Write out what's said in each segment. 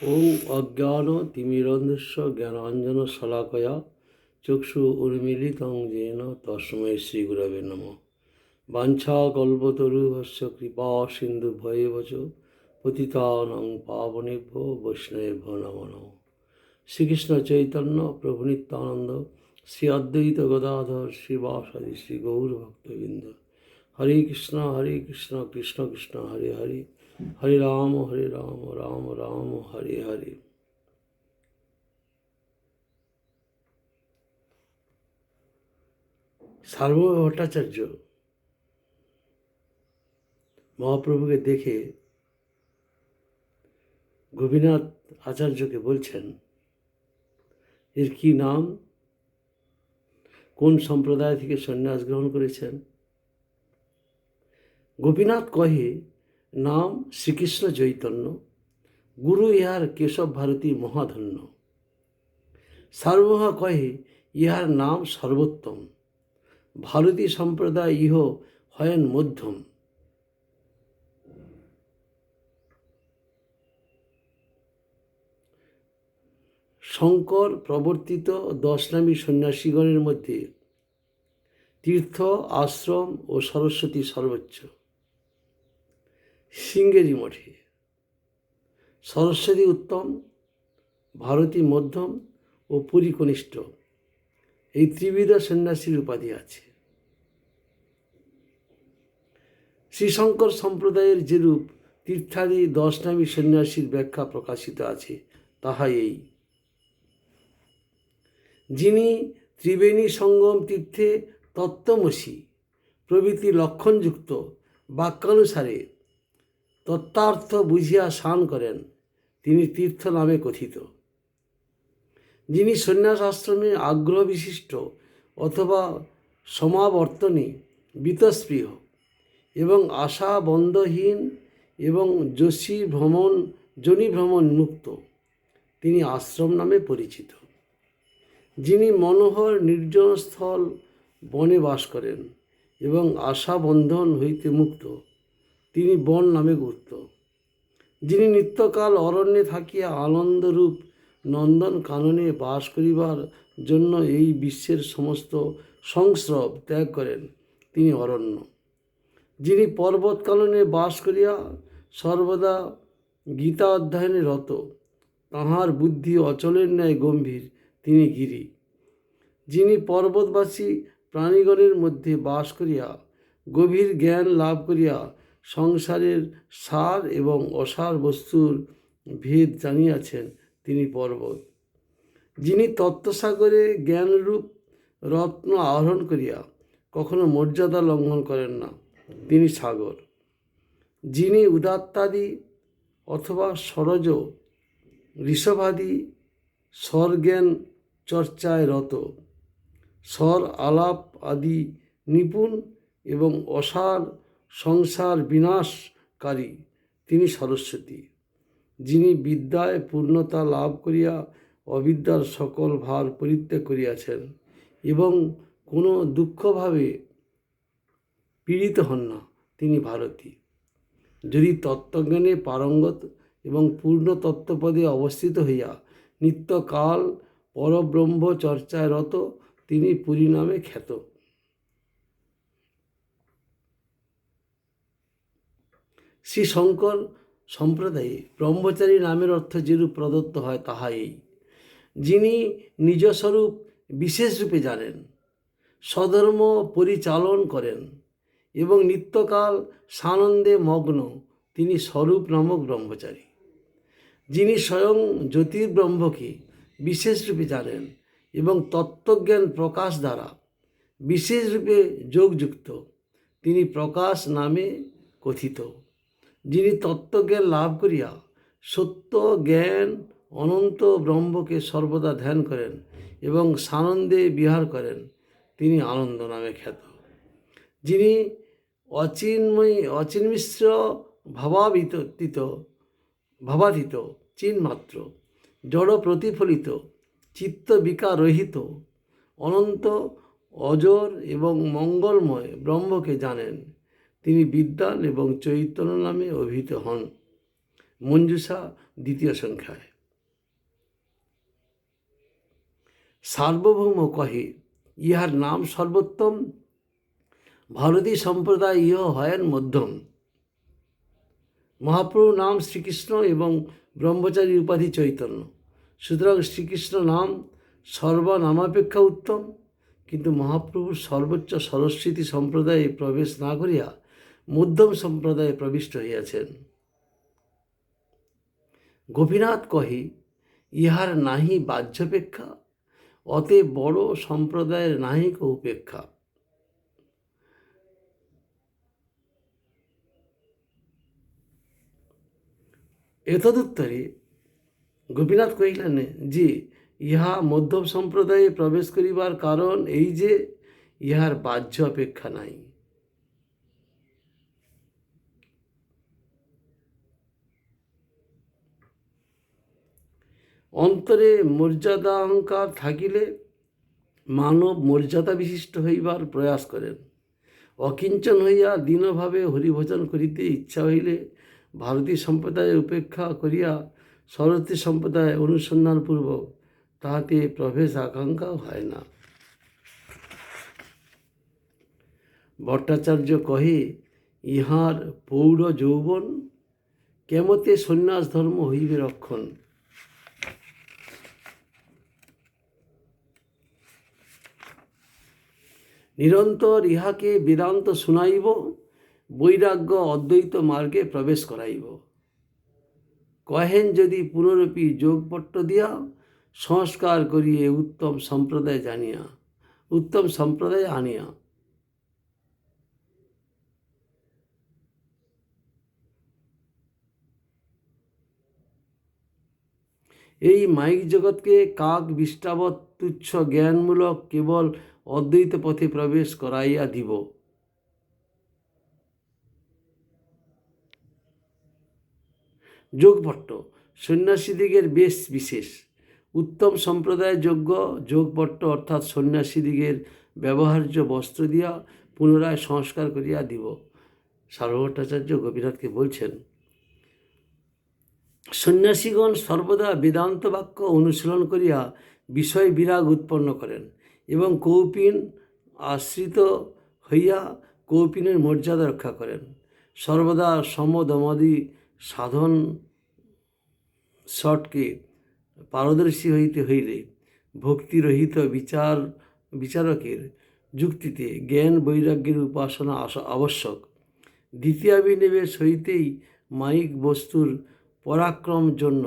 ওং অজ্ঞান তিমিরন্ধস্য জ্ঞানাঞ্জন শলাকয়া চক্ষু উন্মিলিতং যেন তস্মৈ শ্রীগুরবে নম। বাঞ্ছা কল্পতরুভস্য কৃপা সিন্ধু ভয়েব চ পতিতানং পাবনেভ্য বৈষ্ণবেভ্য নম নম। শ্রীকৃষ্ণ চৈতন্য প্রভু নিত্যানন্দ শ্রী অদ্বৈত গদাধর শ্রীবাসাদি শ্রী গৌর ভক্তবৃন্দ হরে কৃষ্ণ হরে কৃষ্ণ কৃষ্ণ কৃষ্ণ, হরে হরে। হরে রাম হরে রাম রাম রাম, হরে হরে। সার্বভৌম ভট্টাচার্য মহাপ্রভুকে দেখে গোপীনাথ আচার্যকে বলছেন, এর কি নাম? কোন সম্প্রদায় থেকে সন্ন্যাস গ্রহণ করেছেন? গোপীনাথ কহে নাম শ্রীকৃষ্ণ চৈতন্য, গুরু ইহার কেশব ভারতী মহাধন্য। সার্বভৌমা কহে, ইহার নাম সর্বোত্তম। ভারতী সম্প্রদায় ইহ হয়েন মধ্যম। শঙ্কর প্রবর্তিত দশনামী সন্ন্যাসীগণের মধ্যে তীর্থ, আশ্রম ও সরস্বতী সর্বোচ্চ। সিঙ্গেরি মঠে। সরস্বতী উত্তম, ভারতী মধ্যম ও পুরী কনিষ্ঠ এই ত্রিবিধ সন্ন্যাসীর উপাধি আছে। শ্রীশঙ্কর সম্প্রদায়ের যেরূপ তীর্থাদি দশ দশনামী সন্ন্যাসীর ব্যাখ্যা প্রকাশিত আছে তাহা এই। যিনি ত্রিবেণী সঙ্গম তীর্থে তত্ত্বমসী প্রভৃতি লক্ষণযুক্ত বাক্যানুসারে তত্ত্বার্থ বুঝিয়া স্নান করেন। তিনি তীর্থ নামে কথিত। যিনি সন্ন্যাস আশ্রমে আগ্রহ বিশিষ্ট অথবা সমাবর্তনী, বিতস্পৃহ এবং আশা বন্ধহীন এবং যোশী ভ্রমণ জনি ভ্রমণ মুক্ত, তিনি আশ্রম নামে পরিচিত। যিনি মনোহর নির্জন স্থল বনে বাস করেন এবং আশা বন্ধন হইতে মুক্ত তিনি বন নামে গুপ্ত যিনি নিত্যকাল অরণ্যে থাকিয়া আনন্দরূপ নন্দন কাননে বাস করিবার জন্য এই বিশ্বের সমস্ত সংস্রব ত্যাগ করেন, তিনি অরণ্য। যিনি পর্বত কাননে বাস করিয়া সর্বদা গীতা অধ্যয়নে রত, তাহার বুদ্ধি অচলের ন্যায় গম্ভীর, তিনি গিরি। যিনি পর্বতবাসী প্রাণীগণের মধ্যে বাস করিয়া গভীর জ্ঞান লাভ করিয়া সংসারের সার এবং অসার বস্তুর ভেদ জানিয়াছেন তিনি পর্বত। যিনি তত্ত্বসাগরে জ্ঞানরূপ রত্ন আহরণ করিয়া কখনো মর্যাদা লঙ্ঘন করেন না, তিনি সাগর। যিনি উদাত্তাদি অথবা সরজ ঋষভাদি স্বরজ্ঞান চর্চায় রত। স্বর আলাপ আদি নিপুণ এবং অসার সংসার বিনাশকারী, তিনি সরস্বতী, যিনি বিদ্যায় পূর্ণতা লাভ করিয়া অবিদ্যার সকল ভার পরিত্যাগ করিয়াছেন এবং কোনো দুঃখভাবে পীড়িত হন না, তিনি ভারতী। যদি তত্ত্বজ্ঞানে পারঙ্গত এবং পূর্ণ তত্ত্বপদে অবস্থিত হইয়া নিত্যকাল পরব্রহ্ম চর্চায় রত, তিনি পুরী নামে খ্যাত। শ্রী শঙ্কর সম্প্রদায়ে ব্রহ্মচারী নামের অর্থ যেরূপ প্রদত্ত হয় তাহা এই যিনি নিজস্বরূপ বিশেষ রূপে জানেন, স্বধর্ম পরিচালন করেন এবং নিত্যকাল সানন্দে মগ্ন, তিনি স্বরূপ নামক ব্রহ্মচারী। যিনি স্বয়ং জ্যোতির্ব্রহ্মকে বিশেষ রূপে জানেন এবং তত্ত্বজ্ঞান প্রকাশ দ্বারা বিশেষ রূপে যোগযুক্ত, তিনি প্রকাশ নামে কথিত। যিনি তত্ত্বজ্ঞান লাভ করিয়া সত্য, জ্ঞান, অনন্ত ব্রহ্মকে সর্বদা ধ্যান করেন এবং সানন্দে বিহার করেন, তিনি আনন্দ নামে খ্যাত। যিনি অচিন্ময়ী, অচিন্মিশ্র, ভাবাবিত ভাবাতীত, চিন্মাত্র, জড় প্রতিফলিত, চিত্ত রহিত অনন্ত, অজর এবং মঙ্গলময় ব্রহ্মকে জানেন। তিনি বিদ্যান এবং চৈতন্য নামে অভিহিত হন। মঞ্জুষা দ্বিতীয় সংখ্যায়। সার্বভৌম কহে, ইহার নাম সর্বোত্তম। ভারতী সম্প্রদায় ইহ হয়েন মধ্যম। মহাপ্রভু নাম শ্রীকৃষ্ণ এবং ব্রহ্মচারী উপাধি চৈতন্য। সুতরাং শ্রীকৃষ্ণ নাম সর্বনামাপেক্ষা উত্তম। কিন্তু মহাপ্রভুর সর্বোচ্চ সরস্বতী সম্প্রদায়ে প্রবেশ না করিয়া মধ্যম সম্প্রদায়ে প্রবিষ্ট হইয়াছেন। গোপীনাথ কহে, ইহার নাহি বাহ্যপেক্ষা, অতে বড় সম্প্রদায়ের নাহিক উপেক্ষা। এতদুত্তরে গোপীনাথ কহিলেন যে ইহা মধ্যম সম্প্রদায়ে প্রবেশ করিবার কারণ এই যে, ইহার বাহ্য অপেক্ষা নাই। অন্তরে মর্যাদা অহংকার থাকিলে মানব মর্যাদা বিশিষ্ট হইবার প্রয়াস করেন। অকিঞ্চন হইয়া দীনভাবে হরিভোজন করিতে ইচ্ছা হইলে ভারতী সম্প্রদায়ের উপেক্ষা করিয়া সরস্বতী সম্প্রদায় অনুসন্ধানপূর্বক তাহাতে প্রবেশ আকাঙ্ক্ষাও হয় না। ভট্টাচার্য কহে, ইহার পৌর যৌবন কেমতে সন্ন্যাস ধর্ম হইবে রক্ষণ? নিরন্তর ইহাকে বেদান্ত শুনাইব, বৈরাগ্য অদ্বৈত মার্গে প্রবেশ করাইব। কহেন যদি পুনরপি যোগপট্ট দিয়া, সংস্কার করিয়ে উত্তম সম্প্রদায় জানিয়া, উত্তম সম্প্রদায় আনিয়া। এই মাইক জগৎকে কাক বিষ্টাবৎ তুচ্ছ জ্ঞানমূলক কেবল অদ্বৈত পথে প্রবেশ করাইয়া দিব। যোগভট্ট সন্ন্যাসীদিগের বেশ বিশেষ। উত্তম সম্প্রদায় যোগ্য যোগভট্ট অর্থাৎ সন্ন্যাসীদিগের ব্যবহার্য বস্ত্র দিয়া পুনরায় সংস্কার করিয়া দিব। সার্বভট্টাচার্য গোপীনাথকে বলছেন, সন্ন্যাসীগণ সর্বদা বেদান্ত বাক্য অনুশীলন করিয়া বিষয় বিরাগ উৎপন্ন করেন। এবং কৌপিন আশ্রিত হইয়া কৌপিনের মর্যাদা রক্ষা করেন। সর্বদা সমদমাদি সাধন শটকে পারদর্শী হইতে হইলে ভক্তিরহিত বিচার, বিচারকের যুক্তিতে জ্ঞান বৈরাগ্যের উপাসনা আবশ্যক। দ্বিতীয়াভিনিবেশ হইতেই মাইক বস্তুর পরাক্রম জন্য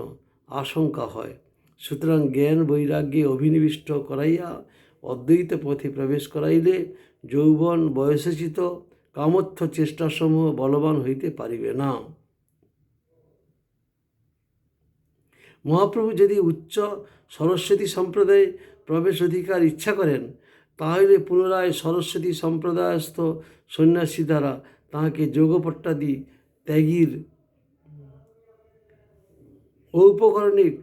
আশঙ্কা হয়। সুতরাং জ্ঞান বৈরাগ্যে অভিনিবিষ্ট করাইয়া অদ্বৈত পথে প্রবেশ করাইলে যৌবন বয়সেচিত কামত্থ চেষ্টাসমূহ বলবান হইতে পারিবে না। মহাপ্রভু যদি উচ্চ সরস্বতী সম্প্রদায়ে প্রবেশ অধিকার ইচ্ছা করেন, তাহলে পুনরায় সরস্বতী সম্প্রদায়স্থ সন্ন্যাসী দ্বারা তাহাকে যোগপট্টাদি ত্যাগীর ঔপকরণিক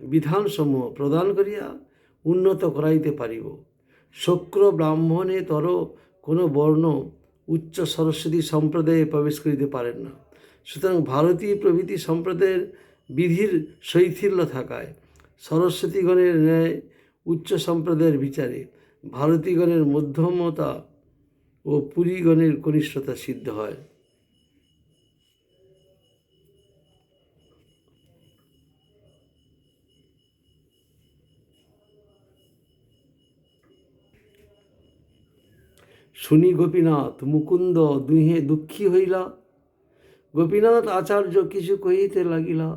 বিধানসমূহ প্রদান করিয়া উন্নত করাইতে পারিব। শক্র ব্রাহ্মণে তর কোনো বর্ণ উচ্চ সরস্বতী সম্প্রদায়ে প্রবেশ করিতে পারেন না। সুতরাং ভারতী প্রভৃতি সম্প্রদায়ের বিধির শৈথিল্য থাকায় সরস্বতীগণের ন্যায় উচ্চ সম্প্রদায়ের বিচারে ভারতীগণের মধ্যমতা ও পুরীগণের কনিষ্ঠতা সিদ্ধ হয়। শুনি গোপীনাথ, মুকুন্দ দুহে দুঃখী হইলা। গোপীনাথ আচার্য কিছু কহিতে লাগিলা,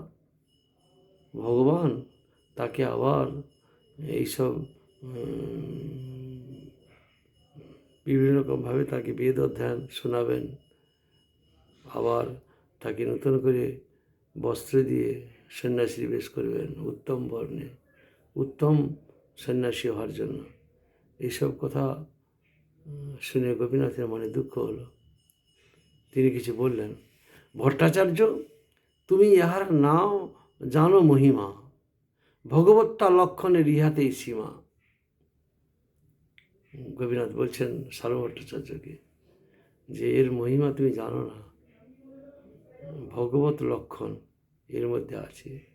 ভগবান, তাকে আবার এইসব বিভিন্ন রকমভাবে তাকে বেদ অধ্যয়ন শোনাবেন। আবার তাকে নতুন করে বস্ত্র দিয়ে সন্ন্যাসী বেশ করবেন উত্তম বর্ণে, উত্তম সন্ন্যাসী হওয়ার জন্য। এইসব কথা শুনে গোপীনাথের মনে দুঃখ হলো। তিনি কিছু বললেন, ভট্টাচার্য, তুমি ইহার নাও জানো মহিমা, ভগবত্তা লক্ষণের ইহাতেই সীমা। গোপীনাথ বলছেন, সার্বভট্টাচার্যকে, যে এর মহিমা তুমি জানো না, ভগবত লক্ষণ এর মধ্যে আছে।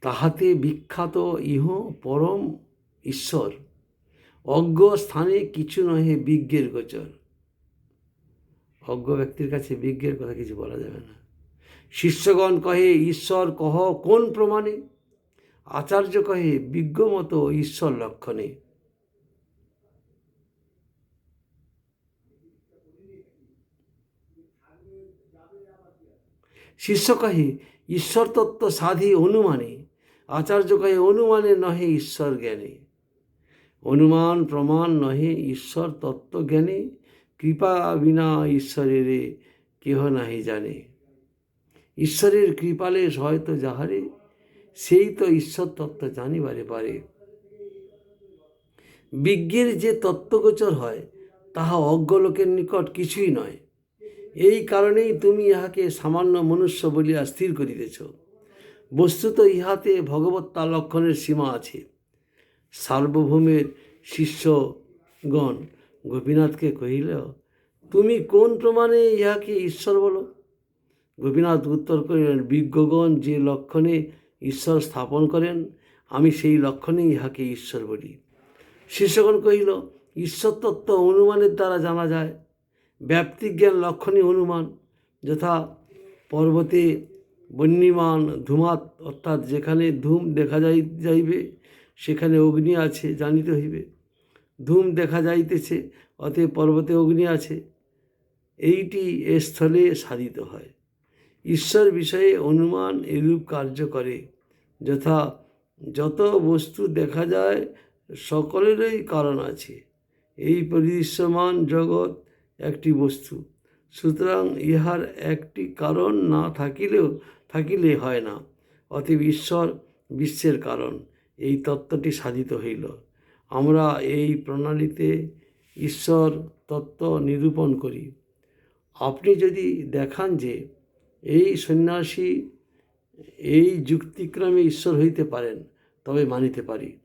তাহাতে বিখ্যাত ইহ পরম ঈশ্বর। অজ্ঞ স্থানে কিছু নহে বিজ্ঞের গোচর। অজ্ঞ ব্যক্তির কাছে বিজ্ঞের কথা কিছু বলা যাবে না। শিষ্যগণ কহে, ঈশ্বর কহ কোন প্রমাণে? আচার্য কহে, বিজ্ঞ মতো ঈশ্বর লক্ষণে। শিষ্য কহে ঈশ্বর তত্ত্ব সাধি অনুমানে। আচার্য কহে অনুমানে নহে ঈশ্বর জ্ঞানে। অনুমান, প্রমাণ নহে ঈশ্বর তত্ত্ব জ্ঞানে কৃপা বিনা ঈশ্বরের কেহ নাহি জানে। ঈশ্বরের কৃপালে হয়তো যাহারে, সেই তো ঈশ্বর তত্ত্ব জানিবারে পারে। বিজ্ঞের যে তত্ত্বগোচর হয়, তাহা অজ্ঞ লোকের নিকট কিছুই নয়। এই কারণেই তুমি ইহাকে সামান্য মনুষ্য বলিয়া স্থির করিতেছ। বস্তুত ইহাতে ভগবত্তা লক্ষণের সীমা আছে। সার্বভৌমের শিষ্যগণ গোপীনাথকে কহিল, তুমি কোন প্রমাণে ইহাকে ঈশ্বর বলো? গোপীনাথ উত্তর করিলেন, বিজ্ঞগণ যে লক্ষণে ঈশ্বর স্থাপন করেন, আমি সেই লক্ষণে ইহাকে ঈশ্বর বলি। শিষ্যগণ কহিল ঈশ্বর তত্ত্ব অনুমানের দ্বারা জানা যায়। ব্যাপ্তিক জ্ঞান লক্ষণীয় অনুমান, যথা পর্বতে বন্যিমান ধূমাত, অর্থাৎ যেখানে ধূম দেখা যাই, যাইবে, সেখানে অগ্নি আছে, জানিতে হইবে। ধূম দেখা যাইতেছে, অতএব পর্বতে অগ্নি আছে। এইটি এ স্থলে সাধিত হয়। ঈশ্বর বিষয়ে অনুমান এরূপ কার্য করে, যথা যত বস্তু দেখা যায়, সকলেরই কারণ আছে। এই পরিদৃশ্যমান জগৎ একটি বস্তু। সুতরাং ইহার একটি কারণ না থাকিলেও থাকিলে হয় না। অতএব ঈশ্বর বিশ্বের কারণ। এই তত্ত্বটি সাধিত হইল। আমরা এই প্রণালীতে ঈশ্বর তত্ত্ব নিরূপণ করি। আপনি যদি দেখান যে এই সন্ন্যাসী এই যুক্তিক্রমে ঈশ্বর হইতে পারেন, তবে মানিতে পারি।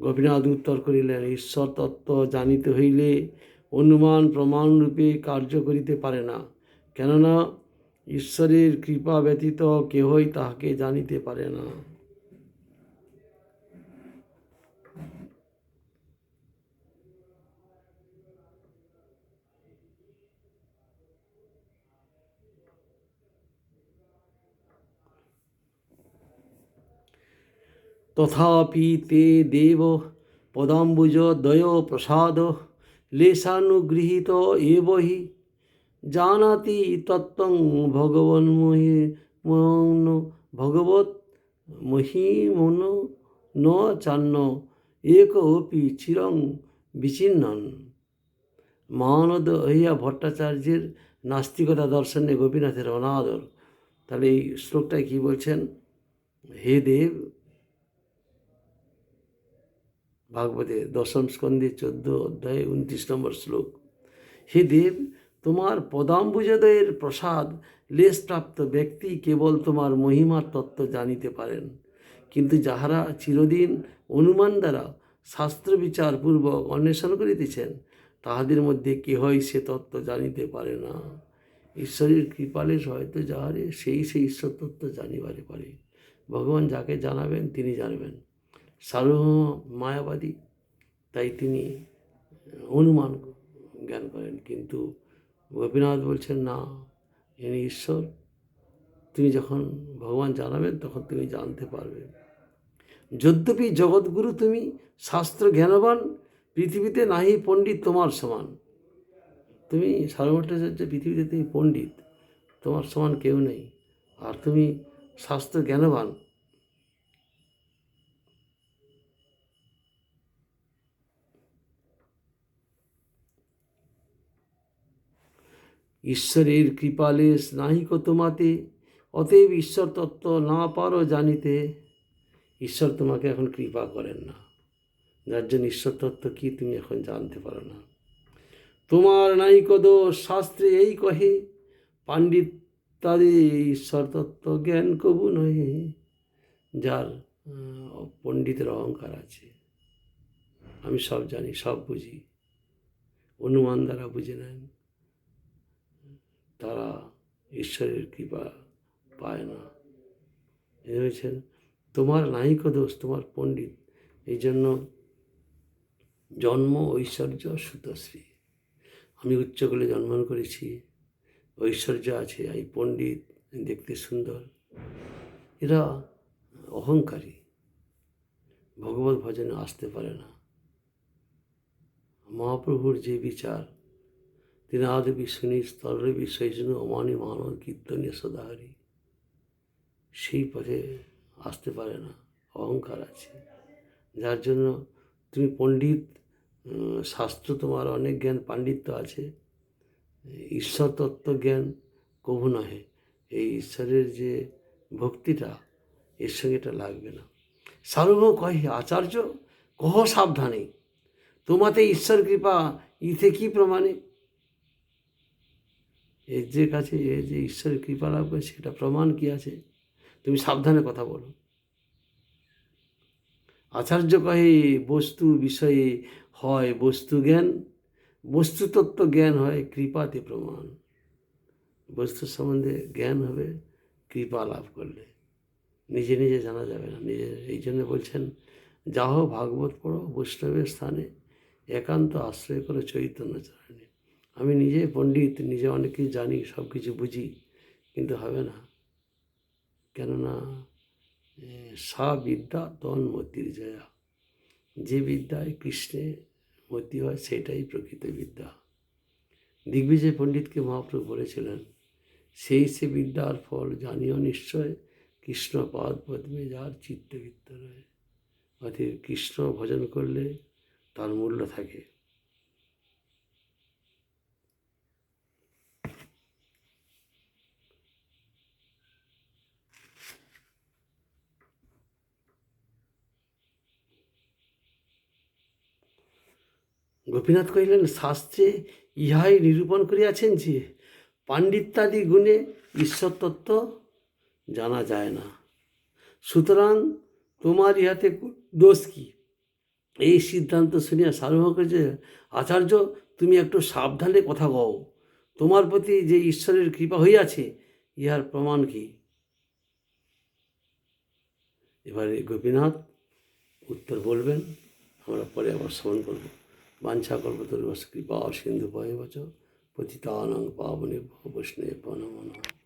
গোপীনাথ উত্তর করিলেন, ঈশ্বর তত্ত্ব জানিতে হইলে অনুমান প্রমাণরূপে কার্য করিতে পারে না, কেননা ঈশ্বরের কৃপা ব্যতীত কেহই তাহাকে জানিতে পারে না। তথাপি তে দেব পদাম্বুজ দয় প্রসাদ লেশানুগৃহীত এব হি জানাতি তত্ত্বং ভগবন্মহি মন ভগবত মহিমন ন চান্ন এক অপি চিরং বিচিন্নন মহানদ হইয়া ভট্টাচার্যের নাস্তিকতা দর্শনে গোপীনাথের অনাদর তাহলে এই শ্লোকটায় কী বলছেন হে দেব ভাগবতে দশম স্কন্ধে চোদ্দ অধ্যায়ে উনত্রিশ নম্বর শ্লোক। হে দেব, তোমার পদাম্বুজোদয়ের প্রসাদ লেশপ্রাপ্ত ব্যক্তি কেবল তোমার মহিমার তত্ত্ব জানিতে পারেন। কিন্তু যাহারা চিরদিন অনুমান দ্বারা শাস্ত্র বিচারপূর্বক অন্বেষণ করিতেছেন, তাহাদের মধ্যে কেহই সে তত্ত্ব জানিতে পারে না। ঈশ্বরের কৃপালে হয়তো যাহারে সেই সেই ঈশ্বর তত্ত্ব জানিবারে পারে। ভগবান যাকে জানাবেন, তিনি জানবেন। সার্বভৌম মায়াবাদী, তাই তিনি অনুমান জ্ঞান করেন। কিন্তু গোপীনাথ বলছেন, না, ইনি ঈশ্বর। তুমি যখন ভগবান জানাবেন, তখন তুমি জানতে পারবে যদ্যপি জগৎগুরু তুমি শাস্ত্র জ্ঞানবান, পৃথিবীতে নাহি পণ্ডিত তোমার সমান। তুমি সার্বভট্টাচার্য পৃথিবীতে তুমি পণ্ডিত, তোমার সমান কেউ নেই। আর তুমি শাস্ত্র জ্ঞানবান ঈশ্বরের কৃপালেশ নাহিক তোমাতে, অতএব ঈশ্বর তত্ত্ব না পারো জানিতে। ঈশ্বর তোমাকে এখন কৃপা করেন না। যার জন্য ঈশ্বর তত্ত্ব কী তুমি এখন জানতে পারো না। তোমার নাইক দোষ, শাস্ত্রে এই কহে পাণ্ডিত তাদের ঈশ্বর তত্ত্ব জ্ঞান কবু নহে, যার পণ্ডিতের অহংকার আছে। আমি সব জানি, সব বুঝি। অনুমান দ্বারা বুঝে নেন। তারা ঈশ্বরের কৃপা পায় না। ভেবেছেন তোমার নাহিক দোষ, তোমার পণ্ডিত। এই জন্য জন্ম ঐশ্বর্য সুতশ্রী। আমি উচ্চকুলে জন্মগ্রহণ করেছি, ঐশ্বর্য আছে, এই পণ্ডিত, দেখতে সুন্দর। এরা অহংকারী। ভগবত ভজনে আসতে পারে না। মহাপ্রভুর যে বিচার আদেবী শুনি স্তরবী সৈজনু অমানি মানব কীর্তনীয় সদাহারি সেই পথে আসতে পারে না অহংকার আছে যার জন্য তুমি পণ্ডিত শাস্ত্র তোমার অনেক জ্ঞান পাণ্ডিত্য আছে ঈশ্বর তত্ত্ব জ্ঞান কভু নহে এই ঈশ্বরের যে ভক্তিটা এর সঙ্গে এটা লাগবে না সার্বভৌম কহে আচার্য কহ সাবধানে তোমাতে ঈশ্বর কৃপা ইথে কি প্রমাণে এর যে কাছে এ যে ঈশ্বরের কৃপা লাভ করে সেটা প্রমাণ কি আছে? তুমি সাবধানে কথা বলো। আচার্য কহে, বস্তু বিষয়ে হয় বস্তু জ্ঞান, বস্তুতত্ত্ব জ্ঞান হয় কৃপাতে প্রমাণ। বস্তু সম্বন্ধে জ্ঞান হবে কৃপা লাভ করলে। নিজে নিজে জানা যাবে না। নিজে এই জন্য বলছেন, যাহ ভাগবত পড়ো, বৈষ্ণবের স্থানে একান্ত আশ্রয় করে চৈতন্য চরণে। আমি নিজে পণ্ডিত, নিজে অনেক কিছু জানি, সব কিছু বুঝি, কিন্তু হবে না। কেননা সা বিদ্যা তন মতির জয়া। যে বিদ্যায় কৃষ্ণে মতি হয়, সেটাই প্রকৃত বিদ্যা। দিগ্বিজয় পণ্ডিতকে মহাপ্রভু বলেছিলেন, সেই সে বিদ্যার ফল জানিও নিশ্চয়, কৃষ্ণ পাদ পদ্মে যার চিত্তবৃত্ত রয়। অতএব কৃষ্ণ ভজন করলে তার মূল্য থাকে। গোপীনাথ কহিলেন, শাস্ত্রে ইহাই নিরূপণ করিয়াছেন যে, পাণ্ডিত্যাদি গুণে ঈশ্বর তত্ত্ব জানা যায় না। সুতরাং তোমার ইহাতে দোষ কি? এই সিদ্ধান্ত শুনিয়া সার্বভৌম যে আচার্য, তুমি একটু সাবধানে কথা কও। তোমার প্রতি যে ঈশ্বরের কৃপা হইয়াছে, ইহার প্রমাণ কি? এবারে গোপীনাথ উত্তর বলবেন, আমরা পরে আবার শ্রবণ করব। বাঞ্ছা কল্পতরু কৃপা সিন্ধু ভয় বচ পতিতানং পাবনে বৈষ্ণব নমঃ।